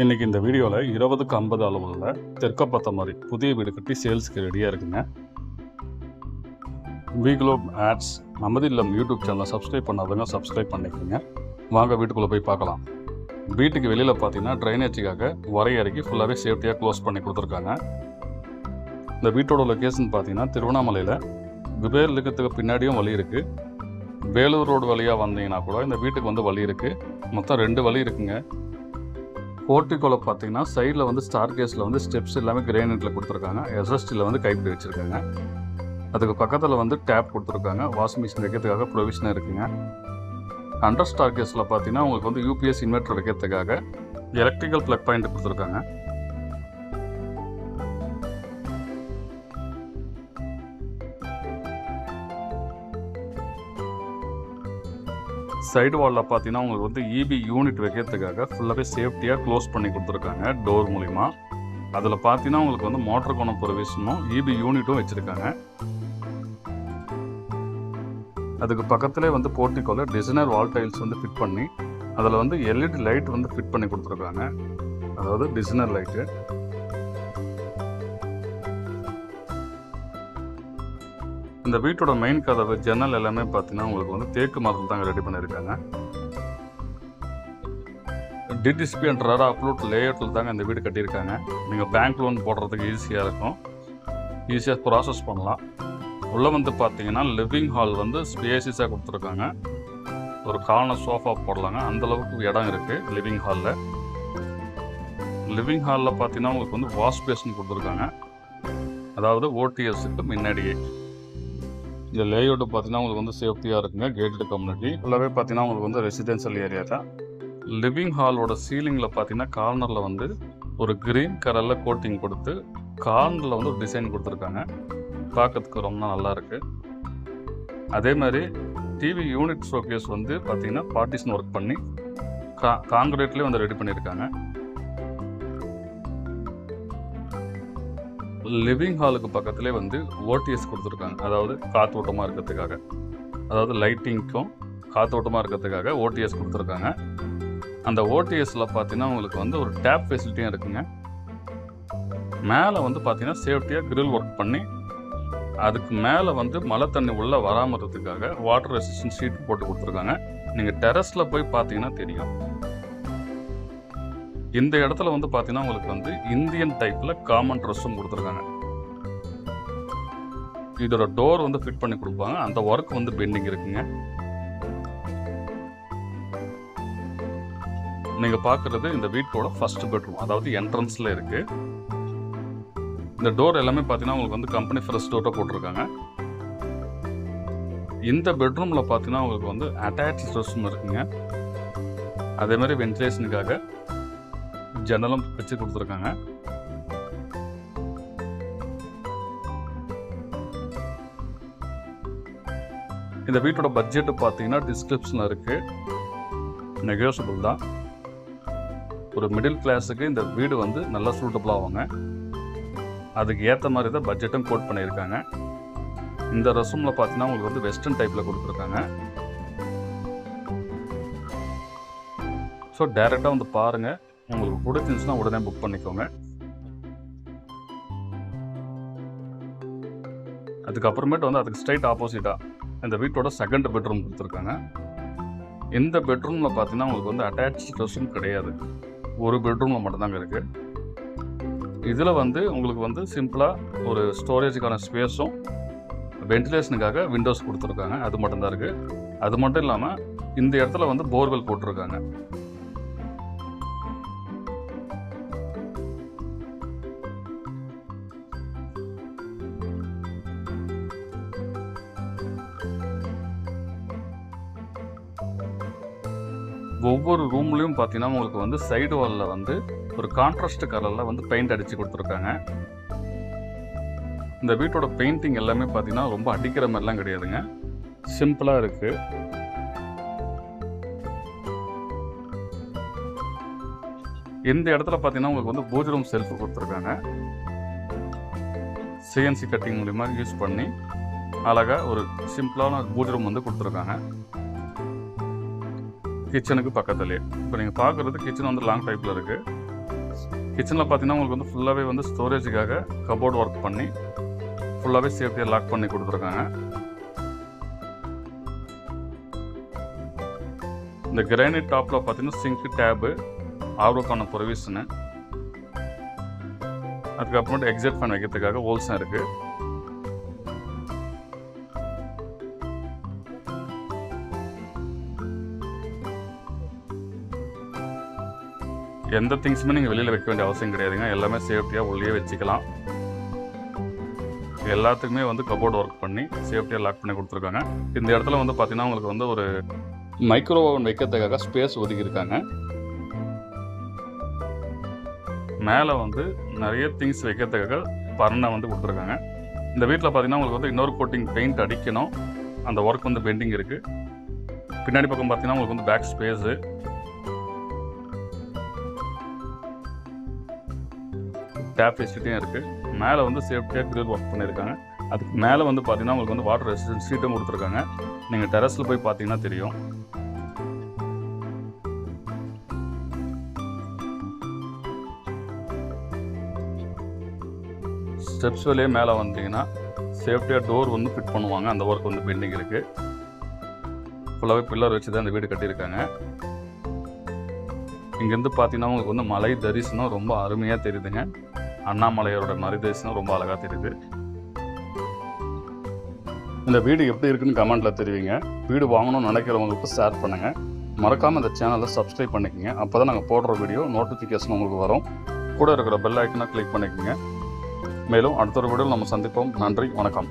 இன்றைக்கி இந்த வீடியோவில் இருபதுக்கு ஐம்பது அளவில் தெற்கப்பத்த மாதிரி புதிய வீடு கட்டி சேல்ஸ்க்கு ரெடியாக இருக்குங்க. வி ஆட்ஸ் நமது இல்லம் யூடியூப் சேனலை சப்ஸ்கிரைப் பண்ணாதவங்க சப்ஸ்கிரைப் பண்ணிக்கோங்க. வாங்க வீட்டுக்குள்ளே போய் பார்க்கலாம். வீட்டுக்கு வெளியில் பார்த்தீங்கன்னா ட்ரைனேஜுக்காக வரையறைக்கு ஃபுல்லாகவே சேஃப்டியாக க்ளோஸ் பண்ணி கொடுத்துருக்காங்க. இந்த வீட்டோட லொக்கேஷன் பார்த்தீங்கன்னா திருவண்ணாமலையில் குபேர் லிங்கத்துக்கு பின்னாடியும் வழி இருக்குது வேலூர் ரோடு வழியாக வந்தீங்கன்னா கூட இந்த வீட்டுக்கு வந்து வழி இருக்குது மொத்தம் ரெண்டு வழி இருக்குங்க. போர்ட்டிகோல பார்த்தீங்கன்னா சைடில் வந்து ஸ்டார் கேஸில் வந்து ஸ்டெப்ஸ் எல்லாமே கிரேனைட்டில் கொடுத்துருக்காங்க. எஸ்எஸ்டியில் வந்து கைப்பிடி வச்சுருக்காங்க. அதுக்கு பக்கத்தில் வந்து டேப் கொடுத்துருக்காங்க. வாஷிங் மிஷின் வைக்கிறதுக்காக ப்ரொவிஷனாக இருக்குங்க. அண்டர் ஸ்டார் கேஸில் பார்த்தீங்கன்னா உங்களுக்கு வந்து யூபிஎஸ் இன்வெர்டர் வைக்கிறதுக்காக எலக்ட்ரிக்கல் ப்ளக் பாயிண்ட் கொடுத்துருக்காங்க. சைடு வாலில் பார்த்தீங்கன்னா உங்களுக்கு வந்து இபி யூனிட் வைக்கிறதுக்காக ஃபுல்லாகவே சேஃப்டியாக க்ளோஸ் பண்ணி கொடுத்துருக்காங்க டோர் மூலிமா அதில் பார்த்தீங்கன்னா உங்களுக்கு வந்து மோட்டர் கோணம் ப்ரொவிஷனும் இபி யூனிட்டும் வச்சுருக்காங்க. அதுக்கு பக்கத்துலேயே வந்து போர்ட்டிக்கோல டிசைனர் வால் டைல்ஸ் வந்து ஃபிட் பண்ணி அதில் வந்து எல்இடி லைட் வந்து ஃபிட் பண்ணி கொடுத்துருக்காங்க. அதாவது டிசைனர் லைட்டு இந்த வீட்டோட மெயின் கதவு ஜன்னல் எல்லாமே பார்த்தீங்கன்னா உங்களுக்கு வந்து தேக்கு மரத்தில் தாங்க ரெடி பண்ணியிருக்காங்க. டிடிசிபி அண்ட் ரரா அப்லோட் லேஅவுட்டில் தாங்க இந்த வீடு கட்டியிருக்காங்க. நீங்கள் பேங்க் லோன் போடுறதுக்கு ஈஸியாக இருக்கும். ஈஸியாக ப்ராசஸ் பண்ணலாம். உள்ளே வந்து பார்த்தீங்கன்னா லிவிங் ஹால் வந்து ஸ்பேசிஸாக கொடுத்துருக்காங்க. ஒரு கார்னர் சோஃபா போடலாங்க. அந்தளவுக்கு இடம் இருக்குது லிவிங் ஹாலில் லிவிங் ஹாலில் பார்த்தீங்கன்னா உங்களுக்கு வந்து வாஷ் பேஷன் கொடுத்துருக்காங்க. அதாவது ஓடிஎஸ்க்கு முன்னாடியே. இந்த லேஅவுட் பார்த்தீங்கன்னா உங்களுக்கு வந்து சேஃப்டியாக இருக்குங்க கேட்டட் கம்யூனிட்டி ஃபுல்லாகவே பார்த்தீங்கன்னா உங்களுக்கு வந்து ரெசிடென்ஷியல் ஏரியா தான். லிவிங் ஹாலோட சீலிங்கில் பார்த்தீங்கன்னா கார்னரில் வந்து ஒரு க்ரீன் கலரில் கோட்டிங் கொடுத்து கார்னரில் வந்து ஒரு டிசைன் கொடுத்துருக்காங்க. பார்க்கறதுக்கு ரொம்ப நல்லா இருக்கு. அதே மாதிரி டிவி யூனிட் ஷோகேஸ் வந்து பார்த்தீங்கன்னா பார்ட்டிஷன் ஒர்க் பண்ணி கா காங்கிரீட்லேயே வந்து ரெடி பண்ணியிருக்காங்க. லிவிங் ஹாலுக்கு பக்கத்துலேயே வந்து ஓடிஎஸ் கொடுத்துருக்காங்க. அதாவது காத்தோட்டமாக இருக்கிறதுக்காக. அதாவது லைட்டிங்க்கும் காத்தோட்டமாக இருக்கிறதுக்காக ஓடிஎஸ் கொடுத்துருக்காங்க. அந்த ஓடிஎஸில் பார்த்தீங்கன்னா உங்களுக்கு வந்து ஒரு டேப் ஃபெசிலிட்டியும் இருக்குங்க. மேலே வந்து பார்த்தீங்கன்னா சேஃப்டியாக கிரில் ஒர்க் பண்ணி அதுக்கு மேலே வந்து மழை தண்ணி உள்ளே வராமல் இருக்கிறதுக்காக வாட்டர் ரெசிஸ்டன்ட் ஷீட் போட்டு கொடுத்துருக்காங்க. நீங்கள் டெரஸில் போய் பார்த்தீங்கன்னா தெரியும். இந்த இடத்துல வந்து பார்த்தீங்கன்னா உங்களுக்கு வந்து இந்தியன் டைப்பில் காமன் ட்ரெஸ்ஸும் கொடுத்துருக்காங்க. இதோட டோர் வந்து ஃபிட் பண்ணி கொடுப்பாங்க. அந்த ஒர்க் வந்து பெண்டிங் இருக்குங்க. நீங்க பார்க்குறது இந்த வீட்டோட ஃபர்ஸ்ட் பெட்ரூம் அதாவது என்ட்ரன்ஸ்ல இருக்கு. இந்த டோர் எல்லாமே பார்த்தீங்கன்னா உங்களுக்கு வந்து கம்பெனி ஃப்ரெஷ் டோர்ட்டாக போட்டிருக்காங்க. இந்த பெட்ரூமில் பார்த்தீங்கன்னா உங்களுக்கு வந்து அட்டாச் ரெஸ்ட் இருக்குங்க. அதே மாதிரி வென்டிலேஷனுக்காக ஜன்னலும் வச்சு கொடுத்துருக்காங்க. இந்த வீட்டோட பட்ஜெட்டு பார்த்தீங்கன்னா டிஸ்கிரிப்ஷனில் இருக்குது நெகோசபிள் தான். ஒரு மிடில் கிளாஸுக்கு இந்த வீடு வந்து நல்லா சூட்டபிள் ஆகுங்க. அதுக்கு ஏற்ற மாதிரி தான் பட்ஜெட்டும் கோட் பண்ணியிருக்காங்க. இந்த ரசூமில் பார்த்தீங்கன்னா உங்களுக்கு வந்து வெஸ்டர்ன் டைப்பில் கொடுத்துருக்காங்க. ஸோ டைரெக்டாக வந்து பாருங்கள் உங்களுக்கு பிடிச்சிருந்துச்சுன்னா உடனே புக் பண்ணிக்கோங்க. அதுக்கப்புறமேட்டு வந்து அதுக்கு ஸ்ட்ரைட் ஆப்போசிட்டாக இந்த வீட்டோட செகண்ட் பெட்ரூம் கொடுத்துருக்காங்க. இந்த பெட்ரூமில் பார்த்தீங்கன்னா உங்களுக்கு வந்து அட்டாச் ரெஸ்ட்ரூம் கிடையாது. ஒரு பெட்ரூமில் மட்டும்தாங்க இருக்குது இதில் வந்து உங்களுக்கு வந்து சிம்பிளாக ஒரு ஸ்டோரேஜுக்கான ஸ்பேஸும் வென்டிலேஷனுக்காக விண்டோஸ் கொடுத்துருக்காங்க. அது மட்டும்தான் இருக்குது அது மட்டும் இல்லாமல் இந்த இடத்துல வந்து போர்வெல் போட்டிருக்காங்க. ஒவ்வொரு ரூம்லேயும் பார்த்தீங்கன்னா உங்களுக்கு வந்து சைடு வாலில் வந்து ஒரு கான்ட்ராஸ்ட் கலரில் வந்து பெயிண்ட் அடித்து கொடுத்துருக்காங்க. இந்த வீட்டோட பெயிண்டிங் எல்லாமே பார்த்தீங்கன்னா ரொம்ப அடிக்கிற மாதிரிலாம் கிடையாதுங்க. சிம்பிளாக இருக்குது இந்த இடத்துல பார்த்தீங்கன்னா உங்களுக்கு வந்து பூஜை ரூம் செல்ஃப் கொடுத்துருக்காங்க. சிஎன்சி கட்டிங் மூலிமா யூஸ் பண்ணி அழகாக ஒரு சிம்பிளான பூஜை ரூம் வந்து கொடுத்துருக்காங்க. கிச்சனுக்கு பக்கத்துலேயே. இப்போ நீங்கள் பார்க்குறது கிச்சன் வந்து லாங் டைப்பில் இருக்குது கிச்சனில் பார்த்தீங்கன்னா உங்களுக்கு வந்து ஃபுல்லாகவே வந்து ஸ்டோரேஜுக்காக கபோர்ட் ஒர்க் பண்ணி ஃபுல்லாகவே சேஃப்டியாக லாக் பண்ணி கொடுத்துருக்காங்க. இந்த கிரானைட் டாப்பில் பார்த்தீங்கன்னா சிங்க் டேபு ஆர்வக்கான ப்ரொவிஷனு அதுக்கப்புறமேட்டு எக்ஸிட் ஃபேன் வைக்கிறதுக்காக ஹோல்ஸும் இருக்குது எந்த திங்ஸுமே நீங்கள் வெளியில் வைக்க வேண்டிய அவசியம் கிடையாதுங்க. எல்லாமே சேஃப்டியாக உள்ளே வச்சுக்கலாம். எல்லாத்துக்குமே வந்து கபோர்டு ஒர்க் பண்ணி சேஃப்டியாக லாக் பண்ணி கொடுத்துருக்காங்க. இந்த இடத்துல வந்து பார்த்திங்கன்னா உங்களுக்கு வந்து ஒரு மைக்ரோ ஓவன் வைக்கிறதுக்காக ஸ்பேஸ் ஒதுக்கியிருக்காங்க. மேலே வந்து நிறைய திங்ஸ் வைக்கிறதுக்காக பரணை வந்து கொடுத்துருக்காங்க. இந்த வீட்டில் பார்த்தீங்கன்னா உங்களுக்கு வந்து இன்னொரு கோட்டிங் பெயிண்ட் அடிக்கணும். அந்த ஒர்க் வந்து பெண்டிங் இருக்குது பின்னாடி பக்கம் பார்த்தீங்கன்னா உங்களுக்கு வந்து பேக் ஸ்பேஸு டேப் ஃபெசிலிட்டியும் இருக்குது மேலே வந்து சேஃப்டியாக கிரில் ஒர்க் பண்ணியிருக்காங்க அதுக்கு மேலே வந்து பார்த்தீங்கன்னா உங்களுக்கு வந்து வாட்டர் ரெசிஸ்டன்ஸ் சீட்டும் கொடுத்துருக்காங்க. நீங்கள் டெரஸில் போய் பார்த்தீங்கன்னா தெரியும். ஸ்டெப்ஸ் வழியே மேலே வந்தீங்கன்னா சேஃப்டியாக டோர் வந்து ஃபிட் பண்ணுவாங்க. அந்த ஒர்க் வந்து பெண்டிங் இருக்குது ஃபுல்லாகவே பில்லர் வச்சு தான் இந்த வீடு கட்டியிருக்காங்க. இங்கேருந்து பார்த்தீங்கன்னா உங்களுக்கு வந்து மலை தரிசனம் ரொம்ப அருமையாக தெரியுதுங்க. அண்ணாமலையரோட மலை ரொம்ப அழகாக தெரியுது. இந்த வீடு எப்படி இருக்குன்னு கமெண்ட்டில் தெரிவிங்க. வீடு வாங்கணும்னு நினைக்கிறவங்களுக்கு ஷேர் பண்ணுங்கள் மறக்காமல் இந்த சேனலை சப்ஸ்கிரைப் பண்ணிக்கோங்க. அப்போ தான் நாங்கள் போடுற வீடியோ நோட்டிஃபிகேஷன் உங்களுக்கு வரும். கூட இருக்கிற பெல் ஐக்கனை கிளிக் பண்ணிக்கோங்க. மேலும் அடுத்த ஒரு வீடியோவில் நம்ம சந்திப்போம். நன்றி வணக்கம்.